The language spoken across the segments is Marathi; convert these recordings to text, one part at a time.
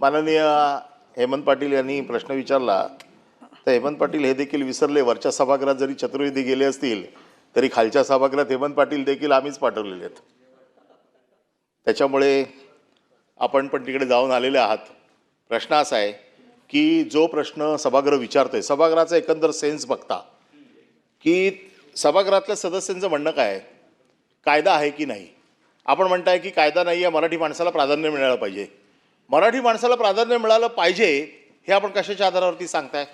माननीय हेमंत पाटील यांनी प्रश्न विचारला तर हेमंत पाटील हे देखील विसरले. वरच्या सभागृहात जरी चतुर्वेदी गेले असतील तरी खालच्या सभागृहात हेमंत पाटील देखील आम्हीच पाठवलेले आहेत. त्याच्यामुळे आपण पण तिकडे जाऊन आलेले आहात. प्रश्न असा आहे की जो प्रश्न सभागृह विचारतोय सभागृहाचा एकंदर सेन्स बघता की सभागृहातल्या सदस्यांचं म्हणणं काय कायदा आहे की नाही? आपण म्हणताय की कायदा नाही आहे मराठी माणसाला प्राधान्य मिळालं पाहिजे. मराठी माणसाला प्राधान्य मिळालं पाहिजे हे आपण कशाच्या आधारावरती सांगताय?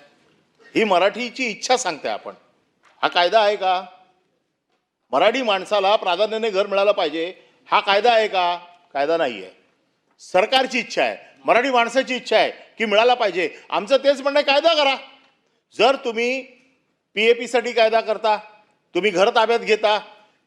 ही मराठीची इच्छा सांगताय आपण. हा कायदा आहे का? मराठी माणसाला प्राधान्याने घर मिळालं पाहिजे. हा कायदा आहे का? कायदा नाही आहे सरकारची इच्छा आहे मराठी माणसाची इच्छा आहे की मिळाला पाहिजे. आमचं तेच म्हणणं आहे कायदा करा. जर तुम्ही पी ए पीसाठी कायदा करता तुम्ही घर ताब्यात घेता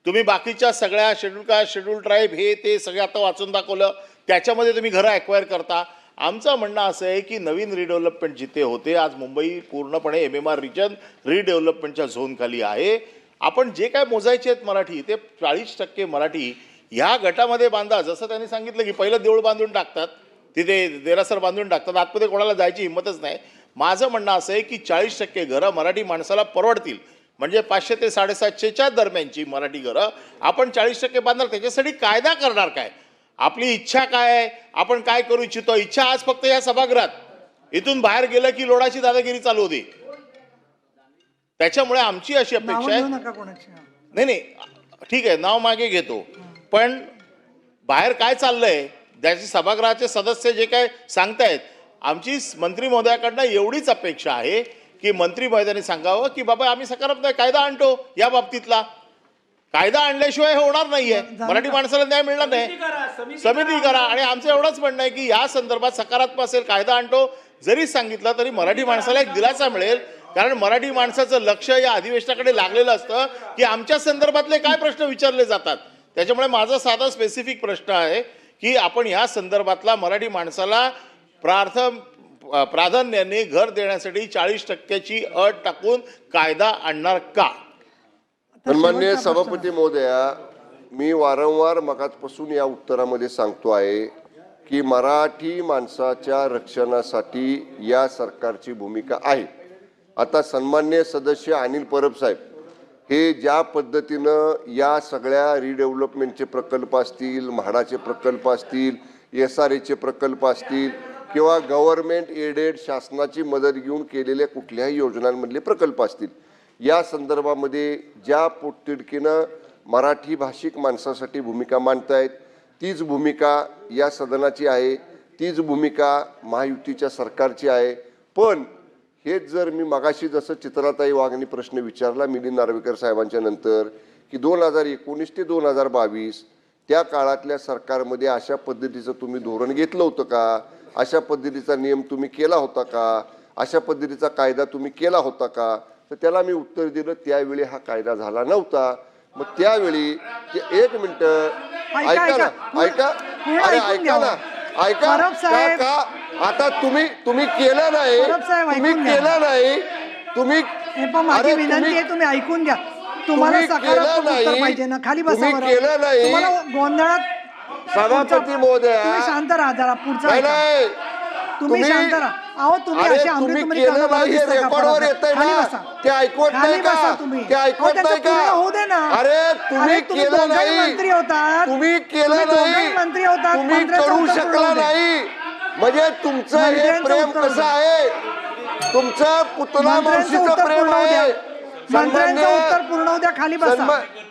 तुम्ही बाकीच्या सगळ्या शेड्यूल का शेड्यूल ट्राईब हे ते सगळे आता वाचून दाखवलं त्याच्यामध्ये तुम्ही घरं ॲक्वायर करता. आमचं म्हणणं असं आहे की नवीन रिडेव्हलपमेंट जिथे होते आज मुंबई पूर्णपणे एम एम आर रिजन रिडेव्हलपमेंटच्या झोनखाली आहे. आपण जे काय मोजायचे आहेत मराठी ते चाळीस टक्के मराठी ह्या गटामध्ये बांधा. जसं त्यांनी सांगितलं की पहिलं देऊळ बांधून टाकतात तिथे देरासर बांधून टाकतात. आतमध्ये कोणाला जायची हिंमतच नाही. माझं म्हणणं असं आहे की चाळीस टक्के घरं मराठी माणसाला परवडतील. म्हणजे पाचशे ते साडेसातशेच्या दरम्यानची मराठी घरं. आपण चाळीस टक्के बांधणार त्याच्यासाठी कायदा करणार काय? आपली इच्छा काय आहे? आपण काय करू इच्छितो? इच्छा आज फक्त या सभागृहात. इथून बाहेर गेलं की लोडाची दादागिरी चालू होती. त्याच्यामुळे आमची अशी अपेक्षा आहे. नाही नाही. ठीक आहे नाव मागे घेतो. पण बाहेर काय चाललंय? ज्याचे सभागृहाचे सदस्य जे काय सांगतायत आमची मंत्री महोदयाकडनं एवढीच अपेक्षा आहे की मंत्री महोदयांनी सांगावं की बाबा आम्ही सकारात्मक कायदा आणतो या बाबतीतला. कायदा आणल्याशिवाय हे होणार नाहीये. मराठी माणसाला न्याय मिळणार नाही. समिती करा आणि आमचं एवढंच म्हणणं आहे की या संदर्भात सकारात्मक असेल कायदा आणतो. जरी सांगितलं तरी मराठी माणसाला एक दिलासा मिळेल. कारण मराठी माणसाचं लक्ष या अधिवेशनाकडे लागलेलं असतं की आमच्या संदर्भातले काय प्रश्न विचारले जातात. त्याच्यामुळे माझा साधा स्पेसिफिक प्रश्न आहे की आपण या संदर्भातला मराठी माणसाला प्रार्थ प्राधान्याने घर देण्यासाठी चाळीस टक्क्याची अट टाकून कायदा आणणार का? सन्मान्य. सभापती महोदया मी वारंवार मगाचपासून या उत्तरामध्ये सांगतो आहे की मराठी माणसाच्या रक्षणासाठी या सरकारची भूमिका आहे आता सन्मान्य सदस्य अनिल परब साहेब हे ज्या पद्धतीनं या सगळ्या रिडेव्हलपमेंटचे प्रकल्प असतील म्हाडाचे प्रकल्प असतील एस आर एचे प्रकल्प असतील किंवा गव्हर्नमेंट एडेड शासनाची मदत घेऊन केलेल्या कुठल्याही योजनांमधले प्रकल्प असतील या संदर्भामध्ये ज्या पोटतिडकीनं मराठी भाषिक माणसासाठी भूमिका मांडतायत तीच भूमिका या सदनाची आहे तीच भूमिका महायुतीच्या सरकारची आहे. पण हेच जर मी मगाशी जसं चित्राताई वाघनी प्रश्न विचारला मिलिंद नार्वेकर साहेबांच्या नंतर की दोन हजार एकोणीस ते दोन हजार बावीस त्या काळातल्या सरकारमध्ये अशा पद्धतीचं तुम्ही धोरण घेतलं होतं का? अशा पद्धतीचा नियम तुम्ही केला होता का? अशा पद्धतीचा कायदा तुम्ही केला होता का? तर त्याला मी उत्तर दिलं त्यावेळी हा कायदा झाला नव्हता मग त्यावेळी एक मिनिट ऐका, ना ऐका. अरे ऐका. ना ऐका का आता तुम्ही तुम्ही केलं नाही तुम्ही. केलं नाही तुम्ही माझी विनंती तुम्ही- आहे तुम्ही ऐकून घ्या तुम्हाला तुम्ही सकारात्मक. पाहिजे ना खाली बसा. केलं नाही. गोंधळात सभापती महोदया. शांत राहा जरा पुढचा तुम्ही शांत राहा अहो तुम्ही अरे तुम्ही केलं कामं नाही हे दिसता का रेकॉर्डवर परत? येतंय खाली ना. ते ऐकवत खाली नाही का तुम्ही. ते अहो, ऐकवत त्याचं नाही का पूर्ण होऊ दे ना. अरे तुम्ही केलं दोघंही नाही मंत्री होतात. तुम्ही केलं तुम्ही दोघंही नाही मंत्री होतात. तुम्ही मंत्र्याचं करू उत्तर शकला पूर्ण होऊ दे. नाही म्हणजे तुमचं हे मंत्र्यांचं प्रेम उत्तर कसं होऊ. आहे तुमचं पुतला मंत्र्यांचं मावशीचं उत्तर प्रेम पूर्ण होऊ द्या. आहे मंत्र्यांचं उत्तर पूर्ण होऊ द्या खाली बसा सन्मा-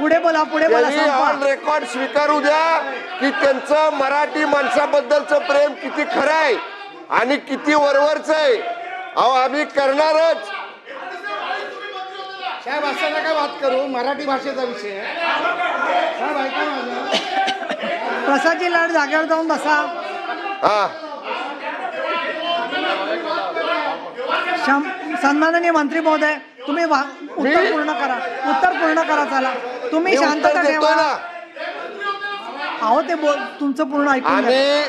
पुढे बोला पुढे बोला त्यांनी ऑन संपवा. रेकॉर्ड स्वीकारू द्या की त्यांचं मराठी माणसाबद्दलचं प्रेम किती खरं आहे आणि किती वरवरच आहे. अहो आम्ही करणारच. साहेब असं नका बात करू. मराठी भाषेचा विषय आहे. साहेब ऐका माझं. लाड जागेवर जाऊन बसा. हा. शं- सन्माननीय मंत्री महोदय तुम्ही वा- उत्तर पूर्ण करा. उत्तर पूर्ण करा चला. तुम्ही मी शांतता उत्तर देतोय ठेवा. ना. अहो ते बोल तुमचं पूर्ण ऐकून आम्ही.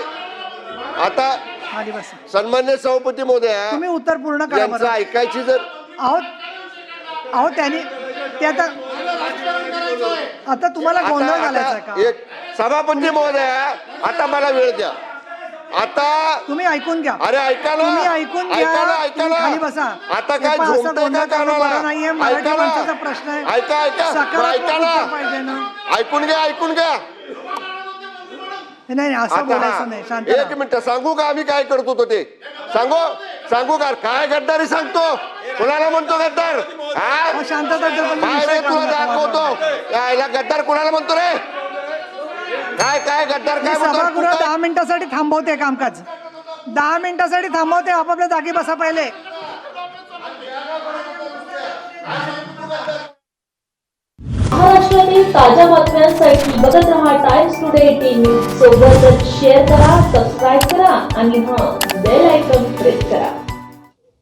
आता खाली बसा. सन्मान्य सभापती महोदया तुम्ही उत्तर पूर्ण करा यांचं बरं. ऐकायची जर अहो अहो त्यांनी ते आता आता तुम्हाला गोंधळ आता घालायचा का? एक सभापती महोदया आता मला वेळ द्या. आता तुम्ही ऐकून घ्या. अरे तुम्ही ऐकून घ्या. तुम्ही खाली बसा. आता काय असं कानाला? बरं नाहीये. मराठी माणसाचा प्रश्न आहे. ऐका ऐका. बरं, सकारात्मक ऐका उत्तर पाहिजे ना. ना ऐकून घ्या ऐकून घ्या. नाही नाही असं आता बोलायचं नाही. हा, शांत एक राहा. मिनिट सांगू का आम्ही काय करतो तो ते? सांगू? सांगू का? काय गद्दारी सांगतो? कुणाला म्हणतो गद्दार? हा? शांतता काय विषय तुला दाखवतो. यायला गद्दार कुणाला म्हणतो रे? काय काय गद्दार मी काय सभागृह दहा मिनिटासाठी थांबवते कामकाज. दहा मिनिटासाठी थांबवते आपापल्या जागी बसा पहिले. महाराष्ट्रातील ताज्या बातम्यांसाठी बघत रहा टाइम्स टुडे टीव्ही सोबतच शेअर करा सबस्क्राईब करा आणि हां